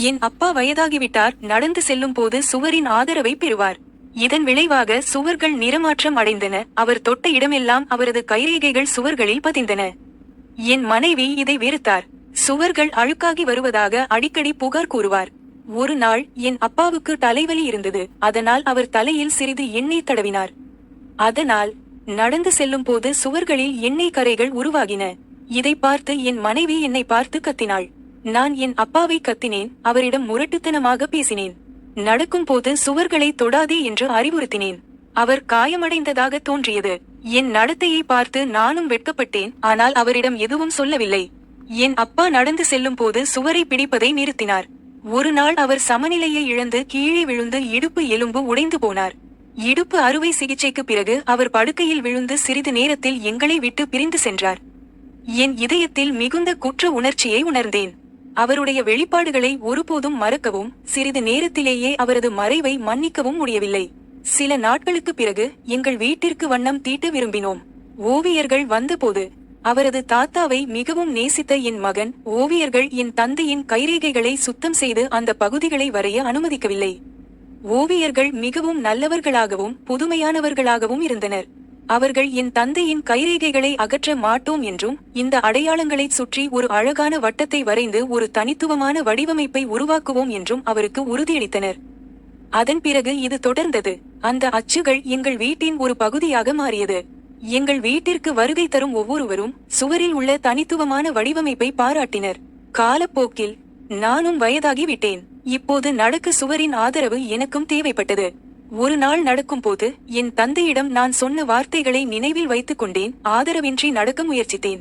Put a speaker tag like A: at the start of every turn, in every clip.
A: என் அப்பா வயதாகிவிட்டார் நடந்து செல்லும் போது சுவரின் ஆதரவை பெறுவார். இதன் விளைவாக சுவர்கள் நிறமாற்றம் அடைந்தன அவர் தொட்ட இடமெல்லாம் அவரது கைரேகைகள் சுவர்களில் பதிந்தன. என் மனைவி இதை வெறுத்தார். சுவர்கள் அழுக்காகி வருவதாக அடிக்கடி புகார் கூறுவார். ஒரு நாள் என் அப்பாவுக்கு தலைவலி இருந்தது அதனால் அவர் தலையில் சிறிது எண்ணெய் தடவினார். அதனால் நடந்து செல்லும் போது சுவர்களில் எண்ணெய் கரைகள் உருவாகின. இதை பார்த்து என் மனைவி என்னை பார்த்து கத்தினாள். நான் என் அப்பாவை கத்தினேன் அவரிடம் முரட்டுத்தனமாக பேசினேன். நடக்கும் போது சுவர்களை தொடாதே என்று அறிவுறுத்தினேன். அவர் காயமடைந்ததாக தோன்றியது. என் நடத்தையை பார்த்து நானும் வெட்கப்பட்டேன் ஆனால் அவரிடம் எதுவும் சொல்லவில்லை. என் அப்பா நடந்து செல்லும் போது சுவரை பிடிப்பதை நிறுத்தினார். ஒரு நாள் அவர் சமநிலையை இழந்து கீழே விழுந்து இடுப்பு எலும்பு உடைந்து போனார். இடுப்பு அறுவை சிகிச்சைக்கு பிறகு அவர் படுக்கையில் விழுந்து சிறிது நேரத்தில் எங்களை விட்டு பிரிந்து சென்றார். என் இதயத்தில் மிகுந்த குற்ற உணர்ச்சியை உணர்ந்தேன். அவருடைய வெளிப்பாடுகளை ஒருபோதும் மறக்கவும் சிறிது நேரத்திலேயே அவரது மறைவை மன்னிக்கவும் முடியவில்லை. சில நாட்களுக்கு பிறகு எங்கள் வீட்டிற்கு வண்ணம் தீட்ட விரும்பினோம். ஓவியர்கள் வந்தபோது அவரது தாத்தாவை மிகவும் நேசித்த என் மகன் ஓவியர்கள் என் தந்தையின் கைரேகைகளை சுத்தம் செய்து அந்த பகுதிகளை வரைய அனுமதிக்கவில்லை. ஓவியர்கள் மிகவும் நல்லவர்களாகவும் புதுமையானவர்களாகவும் இருந்தனர். அவர்கள் என் தந்தையின் கைரேகைகளை அகற்ற மாட்டோம் என்றும் இந்த அடையாளங்களைச் சுற்றி ஒரு அழகான வட்டத்தை வரைந்து ஒரு தனித்துவமான வடிவமைப்பை உருவாக்குவோம் என்றும் அவருக்கு உறுதியளித்தனர். அதன் பிறகு இது தொடர்ந்தது. அந்த அச்சுகள் எங்கள் வீட்டின் ஒரு பகுதியாக மாறியது. எங்கள் வீட்டிற்கு வருகை தரும் ஒவ்வொருவரும் சுவரில் உள்ள தனித்துவமான வடிவமைப்பை பாராட்டினர். காலப்போக்கில் நானும் வயதாகிவிட்டேன். இப்போது நடக்க சுவரின் ஆதரவு எனக்கும் தேவைப்பட்டது. ஒரு நாள் நடக்கும்போது என் தந்தையிடம் நான் சொன்ன வார்த்தைகளை நினைவில் வைத்துக் கொண்டேன் ஆதரவின்றி நடக்க முயற்சித்தேன்.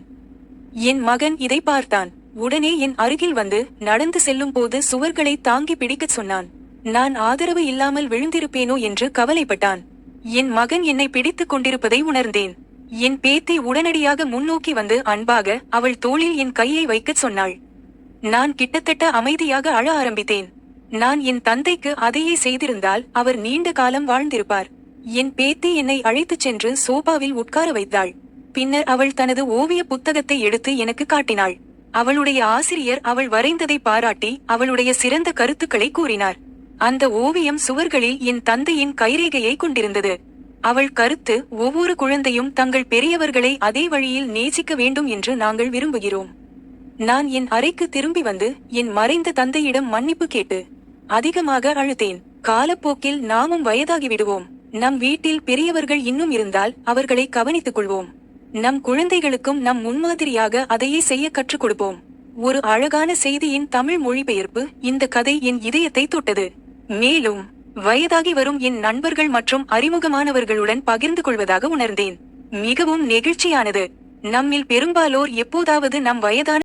A: என் மகன் இதை பார்த்தான். உடனே என் அருகில் வந்து நடந்து செல்லும் போது சுவர்களை தாங்கி பிடிக்கச் சொன்னான். நான் ஆதரவு இல்லாமல் விழுந்திருப்பேனோ என்று கவலைப்பட்டான். என் மகன் என்னை பிடித்துக் கொண்டிருப்பதை உணர்ந்தேன். என் பேத்தி உடனடியாக முன்னோக்கி வந்து அன்பாக அவள் தோளில் என் கையை வைக்கச் சொன்னாள். நான் கிட்டத்தட்ட அமைதியாக அழ ஆரம்பித்தேன். நான் என் தந்தைக்கு அதையே செய்திருந்தால் அவர் நீண்ட காலம் வாழ்ந்திருப்பார். என் பேத்தி என்னை அழைத்துச் சென்று சோபாவில் உட்கார வைத்தாள். பின்னர் அவள் தனது ஓவிய புத்தகத்தை எடுத்து எனக்கு காட்டினாள். அவளுடைய ஆசிரியர் அவள் வரைந்ததை பாராட்டி அவளுடைய சிறந்த கருத்துக்களை கூறினார். அந்த ஓவியம் சுவர்களில் என் தந்தையின் கைரேகையை கொண்டிருந்தது. அவள் கருத்து ஒவ்வொரு குழந்தையும் தங்கள் பெரியவர்களை அதே வழியில் நேசிக்க வேண்டும் என்று நாங்கள் விரும்புகிறோம். நான் என் அறைக்கு திரும்பி வந்து என் மறைந்த தந்தையிடம் மன்னிப்பு கேட்டு அதிகமாக அழுதேன் காலப்போக்கில் நாமும் வயதாகி விடுவோம். நம் வீட்டில் பெரியவர்கள் இன்னும் இருந்தால் அவர்களை கவனித்துக் கொள்வோம். நம் குழந்தைகளுக்கும் நம் முன்மாதிரியாக அதையே செய்ய கற்றுக் கொடுப்போம். ஒரு அழகான செய்தியின் தமிழ் மொழிபெயர்ப்பு இந்த கதை என் இதயத்தை தொட்டது. மேலும் வயதாகி வரும் என் நண்பர்கள் மற்றும் அறிமுகமானவர்களுடன் பகிர்ந்து கொள்வதாக உணர்ந்தேன். மிகவும் நெகிழ்ச்சியானது. நம்மில் பெரும்பாலோர் எப்போதாவது நம் வயதான